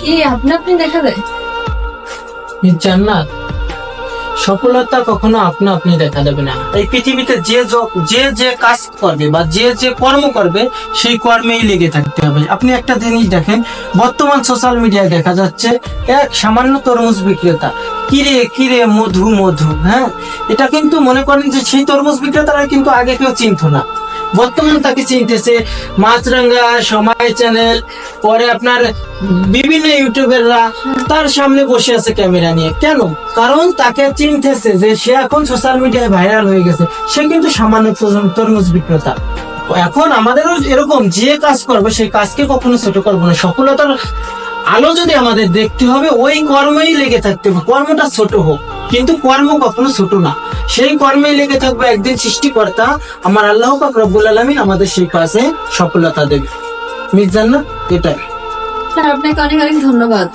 কি আপনি আপনি দেখা জান্নাত, সফলতা কখনো আপনা আপনি দেখা দেবে না। এই পৃথিবীতে যে যে যে কাজ করবে বা যে যে কর্ম করবে, সেই কর্মেই লেগে থাকতে হবে। আপনি একটা জিনিস দেখেন, বর্তমান সোশ্যাল মিডিয়ায় দেখা যাচ্ছে, এক সামান্য তরমুজ বিক্রেতা, কিরে কিরে, মধু মধু হ্যাঁ? এটা কিন্তু মনে করেন যে সেই তরমুজ বিক্রেতারা কিন্তু আগে কেউ চিনত না। বর্তমান তাকে চিনতেছে মাছরাঙ্গা সময় চ্যানেল, পরে আপনার বিভিন্ন ইউটিউবাররা তার সামনে বসে আছে ক্যামেরা নিয়ে। কেন? কারণ তাকে চিনতেছে যে সে এখন সোশ্যাল মিডিয়ায় ভাইরাল হয়ে গেছে। সে কিন্তু সামান্য তরমুজ- বিক্রেতা। এখন আমাদেরও এরকম যে কাজ করবে, সেই কাজকে কখনো ছোট করব না। সফলতার আলো যদি আমাদের দেখতে হবে, ওই কর্মেই লেগে থাকতে হবে। কর্মটা ছোট হোক। কিন্তু কর্ম কখনো ছোট না। সেই কর্মে লেগে থাকবে একদিন সৃষ্টিকর্তা, আমার আল্লাহ পাক রব্বুল আলমিন আমাদের সেই কাজে সফলতা দেবে। মির্জান্না, এটাই। আপনাকে অনেক অনেক ধন্যবাদ।